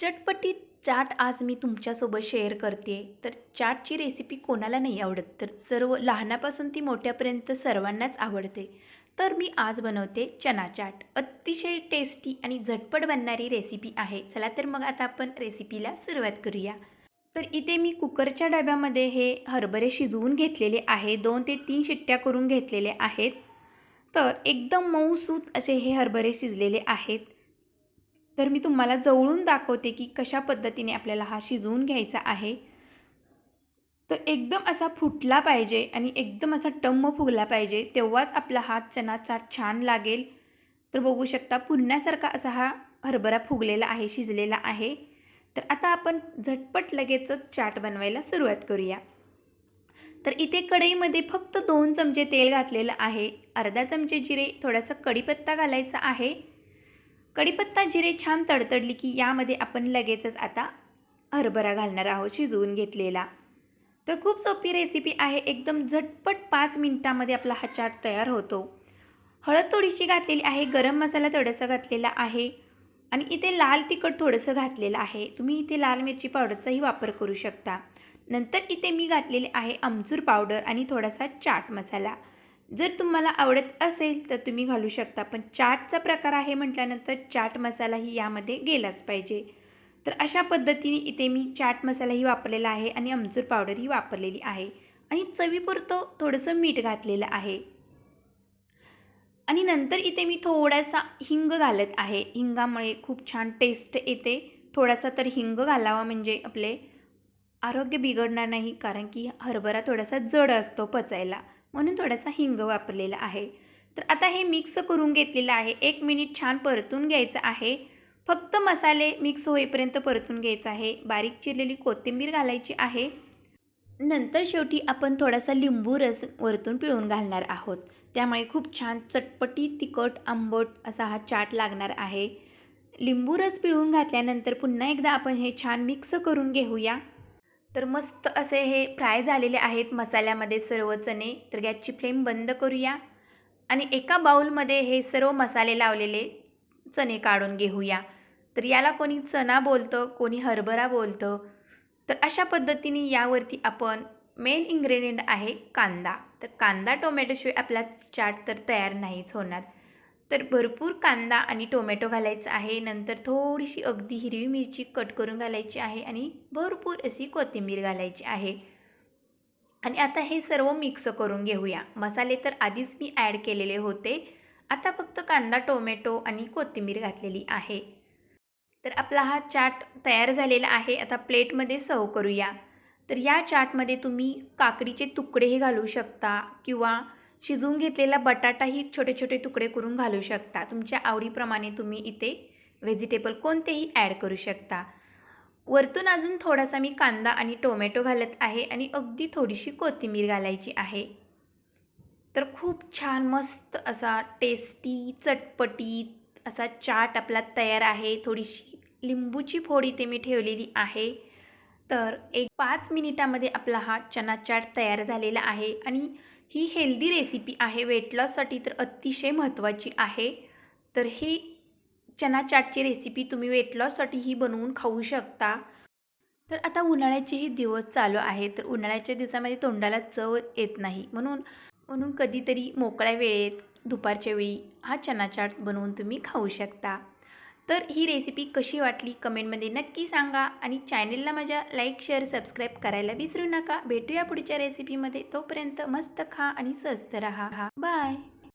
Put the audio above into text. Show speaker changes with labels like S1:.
S1: चटपटीत चाट आज मी तुमच्यासोबत शेअर करते. तर चाटची रेसिपी कोणाला नाही आवडत तर सर्व लहानापासून ती मोठ्यापर्यंत सर्वांनाच आवडते. तर मी आज बनवते चना चाट. अतिशय टेस्टी आणि झटपट बनणारी रेसिपी आहे. चला तर मग आता आपण रेसिपीला सुरुवात करूया. तर इथे मी कुकरच्या डब्यामध्ये हे हरभरे शिजवून घेतलेले आहे. दोन ते तीन शिट्ट्या करून घेतलेले आहेत. तर एकदम मऊसूत असे हे हरभरे शिजलेले आहेत. तर मी तुम्हाला जवळून दाखवते की कशा पद्धतीने आपल्याला हा शिजवून घ्यायचा आहे. तर एकदम असा फुटला पाहिजे आणि एकदम असा टम्म फुगला पाहिजे तेव्हाच आपला हा चना चाट छान लागेल. तर बघू शकता पुरण्यासारखा असा हा हरभरा फुगलेला आहे शिजलेला आहे. तर आता आपण झटपट लगेचच चाट बनवायला सुरुवात करूया. तर इथे कढईमध्ये फक्त दोन चमचे तेल घातलेलं आहे. अर्धा चमचे जिरे थोडासा कढीपत्ता घालायचा आहे. कढीपत्ता जिरे छान तडतडली की यामध्ये आपण लगेचच आता हरभरा घालणार आहोत शिजवून घेतलेला. तर खूप सोपी रेसिपी आहे. एकदम झटपट पाच मिनटामध्ये आपला हा चाट तयार होतो. हळद थोडीशी घातलेली आहे. गरम मसाला थोडासा घातलेला आहे. आणि इथे लाल तिखट थोडंसं घातलेलं आहे. तुम्ही इथे लाल मिरची पावडरचाही वापर करू शकता. नंतर इथे मी घातलेले आहे आमचूर पावडर आणि थोडासा चाट मसाला. जर तुम्हाला आवडत असेल तर तुम्ही घालू शकता पण चाटचा प्रकार आहे म्हटल्यानंतर चाट मसालाही यामध्ये गेलाच पाहिजे. तर अशा पद्धतीने इथे मी चाट मसालाही वापरलेला आहे आणि आमचूर पावडरही वापरलेली आहे आणि चवीपुरतं थोडंसं मीठ घातलेलं आहे. आणि नंतर इथे मी थोडासा हिंग घालत आहे. हिंगामुळे खूप छान टेस्ट येते. थोडासा तर हिंग घालावा म्हणजे आपले आरोग्य बिघडणार नाही कारण की हरभरा थोडासा जड असतो पचायला. म्हणून थोडासा हिंग वापरलेला आहे. तर आता हे मिक्स करून घेतलेलं आहे. एक मिनिट छान परतून घ्यायचं आहे. फक्त मसाले मिक्स होईपर्यंत परतून घ्यायचं आहे. बारीक चिरलेली कोथिंबीर घालायची आहे. नंतर शेवटी आपण थोडासा लिंबू रस वरतून पिळून घालणार आहोत. त्यामुळे खूप छान चटपटी तिखट आंबट असा हा चाट लागणार आहे. लिंबू रस पिळून घातल्यानंतर पुन्हा एकदा आपण हे छान मिक्स करून घेऊया. तर मस्त असे हे फ्राय झालेले आहेत मसाल्यामध्ये सर्व चणे. तर गॅसची फ्लेम बंद करूया आणि एका बाऊलमध्ये हे सर्व मसाले लावलेले चणे काढून घेऊया. तर याला कोणी चना बोलतं कोणी हरभरा बोलतं तर अशा पद्धतीने यावरती आपण मेन इन्ग्रेडियंट आहे कांदा. तर कांदा टोमॅटोशिवाय आपला चाट तर तयार नाहीच होणार. तर भरपूर कांदा आणि टोमॅटो घालायचा आहे. नंतर थोडीशी अगदी हिरवी मिरची कट करून घालायची आहे आणि भरपूर अशी कोथिंबीर घालायची आहे. आणि आता हे सर्व मिक्स करून घेऊया. मसाले तर आधीच मी ॲड केलेले होते. आता फक्त कांदा टोमॅटो आणि कोथिंबीर घातलेली आहे. तर आपला हा चाट तयार झालेला आहे. आता प्लेटमध्ये सर्व करूया. तर या चाटमध्ये तुम्ही काकडीचे तुकडेही घालू शकता किंवा शिजवून घेतलेला बटाटाही छोटे छोटे तुकडे करून घालू शकता. तुमच्या आवडीप्रमाणे तुम्ही इथे व्हेजिटेबल कोणतेही ॲड करू शकता. वरतून अजून थोडासा मी कांदा आणि टोमॅटो घालत आहे आणि अगदी थोडीशी कोथिंबीर घालायची आहे. तर खूप छान मस्त असा टेस्टी चटपटीत असा चाट आपला तयार आहे. थोडीशी लिंबूची फोड इथे मी ठेवलेली आहे. तर एक पाच मिनिटामध्ये आपला हा चना चाट तयार झालेला आहे आणि ही हेल्दी रेसिपी आहे. वेट लॉससाठी तर अतिशय महत्त्वाची आहे. तर ही चना चाटची रेसिपी तुम्ही वेट लॉससाठी ही बनवून खाऊ शकता. तर आता उन्हाळ्याचेही दिवस चालू आहे तर उन्हाळ्याच्या दिवसामध्ये तोंडाला चव येत नाही. म्हणून म्हणून कधीतरी मोकळ्या वेळेत दुपारच्या वेळी हा चना चाट बनवून तुम्ही खाऊ शकता. तर ही रेसिपी कशी वाटली कमेंटमध्ये नक्की सांगा आणि चॅनेलला माझ्या लाईक शेअर सबस्क्राईब करायला विसरू नका. भेटूया पुढच्या रेसिपीमध्ये तोपर्यंत मस्त खा आणि स्वस्त रहा. बाय